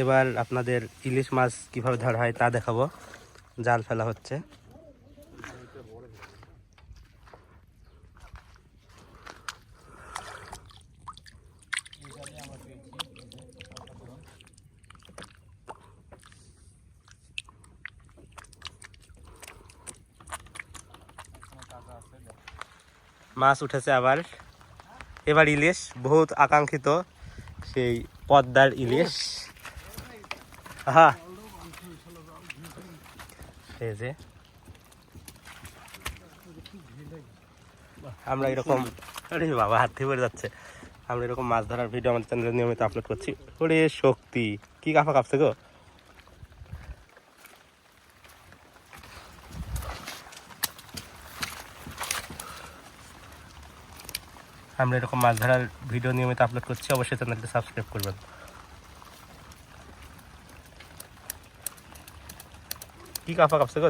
এবার আপনাদের ইলিশ মাছ কীভাবে ধরা হয় তা দেখাবো। জাল ফেলা হচ্ছে। মাছ উঠেছে আবার। এবার ইলিশ, বহুত আকাঙ্ক্ষিত সেই পদ্মার ইলিশ। হ্যাঁ এই যে। আমরা এরকম আরে বাবা, হাত থেকে যাচ্ছে। আমরা এরকম মাছ ধরার ভিডিও আমাদের চ্যানেলে নিয়মিত আপলোড করছি। ওরে শক্তি, কি কাফা কাঁপছে গো। আমরা এরকম মাছ ধরার ভিডিও নিয়মিত আপলোড করছি। অবশ্যই চ্যানেলটি সাবস্ক্রাইব করবেন। কি কাফা কাঁপছে গো